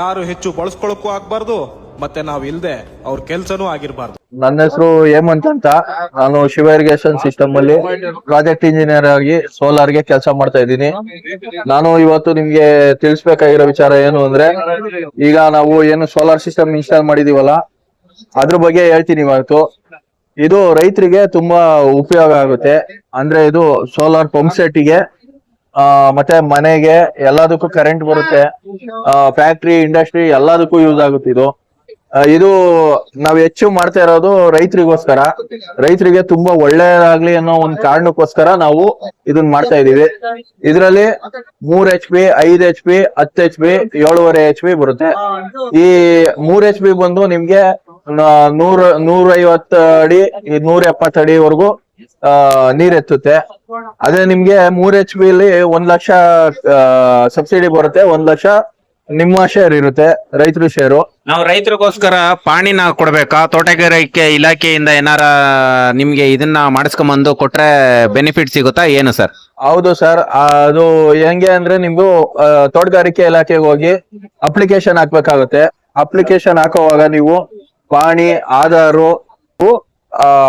ಯಾರು ಹೆಚ್ಚು ಬಳಸ್ಕೊಳಕ್ಕೂ ಆಗ್ಬಾರ್ದು, ಮತ್ತೆ ನಾವ್ ಇಲ್ದೆ ಅವ್ರ ಕೆಲ್ಸನೂ ಆಗಿರ್ಬಾರ್ದು. ನನ್ನ ಹೆಸರು ಹೇಮಂತ್ ಅಂತ. ನಾನು ಶಿವ ಇರಿಗೇಷನ್ ಸಿಸ್ಟಮ್ ಅಲ್ಲಿ ಪ್ರಾಜೆಕ್ಟ್ ಇಂಜಿನಿಯರ್ ಆಗಿ ಸೋಲಾರ್ಗೆ ಕೆಲಸ ಮಾಡ್ತಾ ಇದ್ದೀನಿ. ನಾನು ಇವತ್ತು ನಿಮ್ಗೆ ತಿಳಿಸ್ಬೇಕಾಗಿರೋ ವಿಚಾರ ಏನು ಅಂದ್ರೆ, ಈಗ ನಾವು ಏನು ಸೋಲಾರ್ ಸಿಸ್ಟಮ್ ಇನ್ಸ್ಟಾಲ್ ಮಾಡಿದೀವಲ್ಲ, ಅದ್ರ ಬಗ್ಗೆ ಹೇಳ್ತೀನಿ ಇವತ್ತು. ಇದು ರೈತರಿಗೆ ತುಂಬಾ ಉಪಯೋಗ ಆಗುತ್ತೆ. ಅಂದ್ರೆ ಇದು ಸೋಲಾರ್ ಪಂಪ್ ಸೆಟ್ಗೆ ಮತ್ತೆ ಮನೆಗೆ ಎಲ್ಲದಕ್ಕೂ ಕರೆಂಟ್ ಬರುತ್ತೆ. ಫ್ಯಾಕ್ಟ್ರಿ ಇಂಡಸ್ಟ್ರಿ ಎಲ್ಲದಕ್ಕೂ ಯೂಸ್ ಆಗುತ್ತೆ ಇದು. ಇದು ನಾವ್ ಹೆಚ್ಚು ಮಾಡ್ತಾ ಇರೋದು ರೈತರಿಗೋಸ್ಕರ. ರೈತರಿಗೆ ತುಂಬಾ ಒಳ್ಳೇದಾಗ್ಲಿ ಅನ್ನೋ ಒಂದ್ ಕಾರಣಕ್ಕೋಸ್ಕರ ನಾವು ಇದನ್ನ ಮಾಡ್ತಾ ಇದೀವಿ ಇದರಲ್ಲಿ ಮೂರ್ ಎಚ್ ಪಿ ಐದ್ ಎಚ್ ಪಿ ಹತ್ತು ಎಚ್ ಪಿ ಏಳುವರೆ ಎಚ್ ಪಿ ಬರುತ್ತೆ. ಈ ಮೂರ್ ಎಚ್ ಪಿ ಬಂದು ನಿಮ್ಗೆ ನೂರ ನೂರ ಐವತ್ತು ಅಡಿ ನೂರ ಎಪ್ಪತ್ತು ಅಡಿವರೆಗೂ ನೀರ್ ಎತ್ತುತ್ತೆ. ಅದೇ ನಿಮ್ಗೆ ಮೂರ್ ಎಚ್ ಪಿ ಅಲ್ಲಿ ಒಂದ್ ಲಕ್ಷ ಸಬ್ಸಿಡಿ ಬರುತ್ತೆ ಒಂದ್ ಲಕ್ಷ ನಿಮ್ಮ ಶೇರ್ ಇರುತ್ತೆ ರೈತರು ಶೇರು ನಾವು ರೈತರಿಗೋಸ್ಕರ ಪಾಣಿನ ಕೊಡ್ಬೇಕಾ? ತೋಟಗಾರಿಕೆ ಇಲಾಖೆಯಿಂದ ಏನಾರ ನಿಮ್ಗೆ ಇದನ್ನ ಮಾಡಿಸ್ಕೊಂಬಂದು ಕೊಟ್ರೆ ಬೆನಿಫಿಟ್ ಸಿಗುತ್ತಾ ಏನು ಸರ್? ಹೌದು ಸರ್ ಅದು ಹೆಂಗೆ ಅಂದ್ರೆ ನಿಮ್ಗೂ ತೋಟಗಾರಿಕೆ ಇಲಾಖೆಗೆ ಹೋಗಿ ಅಪ್ಲಿಕೇಶನ್ ಹಾಕ್ಬೇಕಾಗುತ್ತೆ. ಅಪ್ಲಿಕೇಶನ್ ಹಾಕುವಾಗ ನೀವು ಪಾಣಿ ಆಧಾರು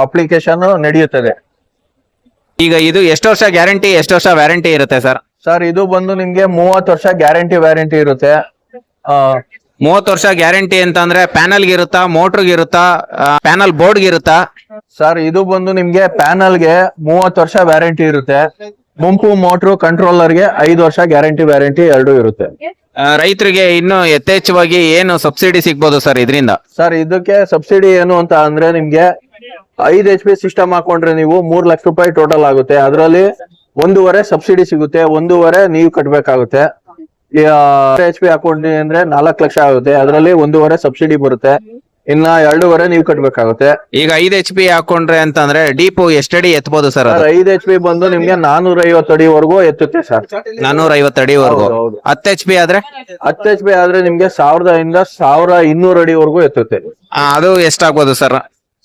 ಅಪ್ಲಿಕೇಶನ್ ನಡೆಯುತ್ತದೆ. ಈಗ ಇದು ಎಷ್ಟು ವರ್ಷ ಗ್ಯಾರಂಟಿ ಎಷ್ಟು ವರ್ಷ ವ್ಯಾರಂಟಿ ಇರುತ್ತೆ ಸರ್? ಸರ್ ಇದು ಬಂದು ನಿಮ್ಗೆ ಮೂವತ್ತು ವರ್ಷ ಗ್ಯಾರಂಟಿ ವ್ಯಾರಂಟಿ ಇರುತ್ತೆ. ಆ, ಮೂವತ್ತು ವರ್ಷ ಗ್ಯಾರಂಟಿ ಅಂತಂದ್ರೆ ಪ್ಯಾನಲ್ಗೆ ಇರುತ್ತಾ ಮೋಟ್ರಿಗೆ ಇರುತ್ತಾ ಪ್ಯಾನಲ್ ಬೋರ್ಡ್ಗೆ ಇರುತ್ತಾ? ಸರ್ ಇದು ಬಂದು ನಿಮ್ಗೆ ಪ್ಯಾನಲ್ಗೆ ಮೂವತ್ತು ವರ್ಷ ವ್ಯಾರಂಟಿ ಇರುತ್ತೆ. ಮುಂಪು ಮೋಟ್ರು ಕಂಟ್ರೋಲರ್ಗೆ ಐದು ವರ್ಷ ಗ್ಯಾರಂಟಿ ವ್ಯಾರಂಟಿ ಎರಡು ಇರುತ್ತೆ. ಆ, ರೈತರಿಗೆ ಇನ್ನು ಯಥೇಚ್ಛವಾಗಿ ಏನು ಸಬ್ಸಿಡಿ ಸಿಗ್ಬೋದು ಸರ್ ಇದರಿಂದ? ಸರ್ ಇದಕ್ಕೆ ಸಬ್ಸಿಡಿ ಏನು ಅಂತ ಅಂದ್ರೆ ನಿಮ್ಗೆ ಐದ್ ಎಚ್ ಪಿ ಸಿಸ್ಟಮ್ ಹಾಕೊಂಡ್ರೆ ನೀವು ಮೂರ್ ಲಕ್ಷ ರೂಪಾಯಿ ಟೋಟಲ್ ಆಗುತ್ತೆ. ಅದರಲ್ಲಿ ಒಂದೂವರೆ ಸಬ್ಸಿಡಿ ಸಿಗುತ್ತೆ ಒಂದೂವರೆ ನೀವು ಕಟ್ಬೇಕಾಗುತ್ತೆ. ಎಚ್ ಪಿ ಹಾಕೊಂಡ್ರಿ ಅಂದ್ರೆ ನಾಲ್ಕು ಲಕ್ಷ ಆಗುತ್ತೆ. ಅದರಲ್ಲಿ ಒಂದೂವರೆ ಸಬ್ಸಿಡಿ ಬರುತ್ತೆ. ಇನ್ನ ಎರಡೂವರೆ ನೀವು ಕಟ್ಬೇಕಾಗುತ್ತೆ. ಈಗ ಐದು ಎಚ್ ಪಿ ಹಾಕೊಂಡ್ರೆ ಅಂತಂದ್ರೆ ಡೀಪ್ ಎಷ್ಟಡಿ ಎತ್ತಬಹುದು ಸರ್ ಸರ್ ಅದು? ಐದ್ ಎಚ್ ಪಿ ಬಂದು ನಿಮ್ಗೆ ನಾನೂರ ಐವತ್ತು ಅಡಿವರೆಗೂ ಎತ್ತುತ್ತೆ ಸರ್. ನಾನೂರ ಐವತ್ತು ಅಡಿವರೆಗೂ. ಹೌದು. ಹತ್ತು ಎಚ್ ಪಿ ಆದ್ರೆ? ಹತ್ತು ಎಚ್ ಪಿ ಆದ್ರೆ ನಿಮ್ಗೆ ಸಾವಿರದ ಇಂದ ಸಾವಿರ ಇನ್ನೂರ ಅಡಿವರೆಗೂ ಎತ್ತುತ್ತೆ. ಆ, ಅದು ಎಷ್ಟಾಗ್ಬೋದು ಸರ್?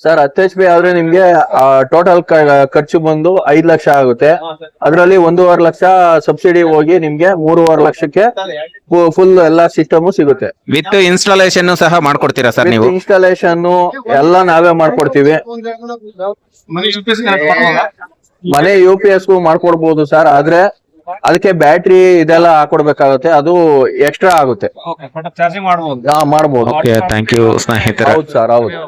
ಸರ್ ಹತ್ತು ಎಚ್ ಪಿ ಆದ್ರೆ ನಿಮ್ಗೆ ಟೋಟಲ್ ಖರ್ಚು ಬಂದು ಐದ್ ಲಕ್ಷ ಆಗುತ್ತೆ. ಅದರಲ್ಲಿ ಒಂದೂವರೆ ಲಕ್ಷ ಸಬ್ಸಿಡಿ ಹೋಗಿ ನಿಮ್ಗೆ ಮೂರುವರೆ ಲಕ್ಷಕ್ಕೆ ಫುಲ್ ಎಲ್ಲಾ ಸಿಸ್ಟಮ್ ಸಿಗುತ್ತೆ. ವಿತ್ ಇನ್ಸ್ಟಾಲೇಷನ್ ಸಹ ಮಾಡ್ಕೊಡ್ತೀರಾ ಸರ್ ನೀವು? ಇನ್ಸ್ಟಾಲೇಷನ್ ಎಲ್ಲ ನಾವೇ ಮಾಡ್ಕೊಡ್ತೀವಿ. ಮನೆ ಯು ಪಿ ಎಸ್ ಮಾಡ್ಕೊಡ್ಬೋದು ಸರ್ ಆದ್ರೆ ಅದಕ್ಕೆ ಬ್ಯಾಟ್ರಿ ಇದೆಲ್ಲ ಹಾಕೊಡ್ಬೇಕಾಗುತ್ತೆ ಅದು ಎಕ್ಸ್ಟ್ರಾ ಆಗುತ್ತೆ. ಚಾರ್ಜಿಂಗ್ ಮಾಡ್ಬೋದು. ಹಾ ಮಾಡ್ಬೋದು. ಓಕೆ ಥ್ಯಾಂಕ್ ಯು ಸ್ನೇಹಿತರೆ. ಹೌದು ಸರ್ ಹೌದು.